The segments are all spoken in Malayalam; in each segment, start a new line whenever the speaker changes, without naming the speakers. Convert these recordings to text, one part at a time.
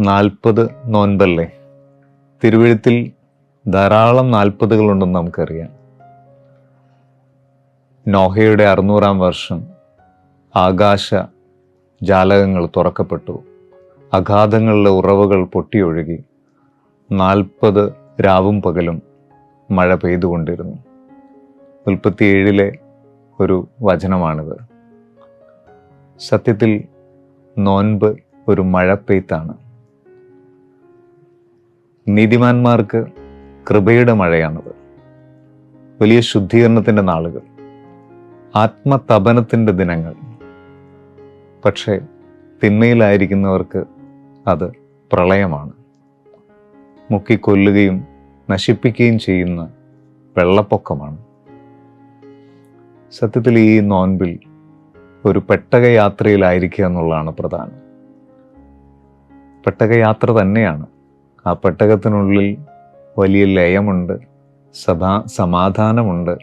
നാൽപ്പത് നോൻപല്ലേ? തിരുവഴുത്തിൽ ധാരാളം നാൽപ്പതുകളുണ്ടെന്ന് നമുക്കറിയാം. നോഹയുടെ അറുന്നൂറാം വർഷം ആകാശ ജാലകങ്ങൾ തുറക്കപ്പെട്ടു. അഗാധങ്ങളിലെ ഉറവുകൾ പൊട്ടിയൊഴുകി. നാൽപ്പത് രാവും പകലും മഴ പെയ്തുകൊണ്ടിരുന്നു. മുൽപ്പത്തിയേഴിലെ ഒരു വചനമാണിത്. സത്യത്തിൽ നോൻപ് ഒരു മഴപ്പെയ്ത്താണ്. നീതിമാന്മാർക്ക് കൃപയുടെ മഴയാണത്. വലിയ ശുദ്ധീകരണത്തിന്റെ നാളുകൾ ആത്മതപനത്തിന്റെ ദിനങ്ങൾ. പക്ഷേ തിന്മയിലായിരിക്കുന്നവർക്ക് അത് പ്രളയമാണ്. മുക്കിക്കൊല്ലുകയും നശിപ്പിക്കുകയും ചെയ്യുന്ന വെള്ളപ്പൊക്കമാണ്. സത്യത്തിൽ ഈ നോൻപിൽ ഒരു പെട്ടക യാത്രയിലായിരിക്കുക എന്നുള്ളതാണ് പ്രധാനം. പെട്ടകയാത്ര തന്നെയാണ് ആ പെട്ടകത്തിനുള്ളിൽ വലിയ ലയമുണ്ട് സഭാ സമാധാനമുണ്ട്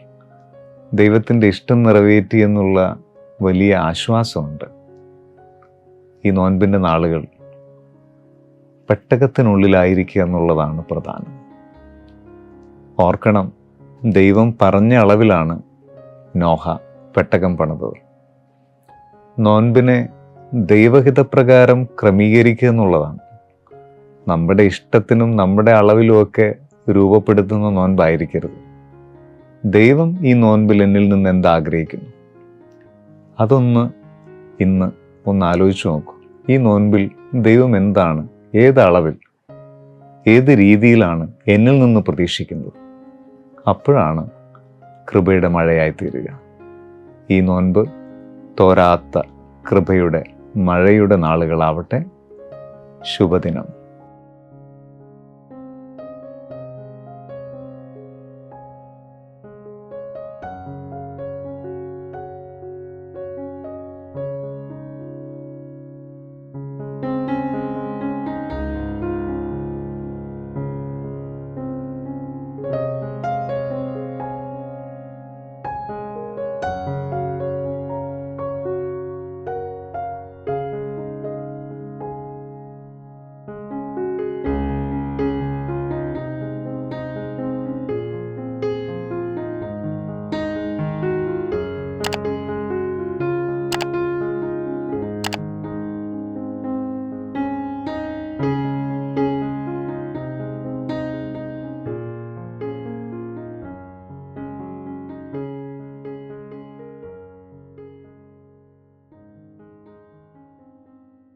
ദൈവത്തിന്റെ ഇഷ്ടം നിറവേറ്റി എന്നുള്ള വലിയ ആശ്വാസമുണ്ട്. ഈ നോൻപിന്റെ നാളുകൾ പെട്ടകത്തിനുള്ളിലായിരിക്കുക എന്നുള്ളതാണ് പ്രധാനം. ഓർക്കണം ദൈവം പറഞ്ഞ അളവിലാണ് നോഹ പെട്ടകം പണിതത്. നോൻപിനെ ദൈവഹിതപ്രകാരം ക്രമീകരിക്കുക എന്നുള്ളതാണ്. നമ്മുടെ ഇഷ്ടത്തിനും നമ്മുടെ അളവിലുമൊക്കെ രൂപപ്പെടുത്തുന്ന നോൻപായിരിക്കരുത്. ദൈവം ഈ നോൻപിൽ എന്നിൽ നിന്ന് എന്താഗ്രഹിക്കുന്നു? അതൊന്ന് ഇന്ന് ഒന്ന് ആലോചിച്ച് നോക്കൂ. ഈ നോൻപിൽ ദൈവം എന്താണ്? ഏത് അളവിൽ ഏത് രീതിയിലാണ് എന്നിൽ നിന്ന് പ്രതീക്ഷിക്കുന്നത്? അപ്പോഴാണ് കൃപയുടെ മഴയായി തീരുക. ഈ നോൻപ് തോരാത്ത കൃപയുടെ മഴയുടെ നാളുകളാവട്ടെ. ശുഭദിനം.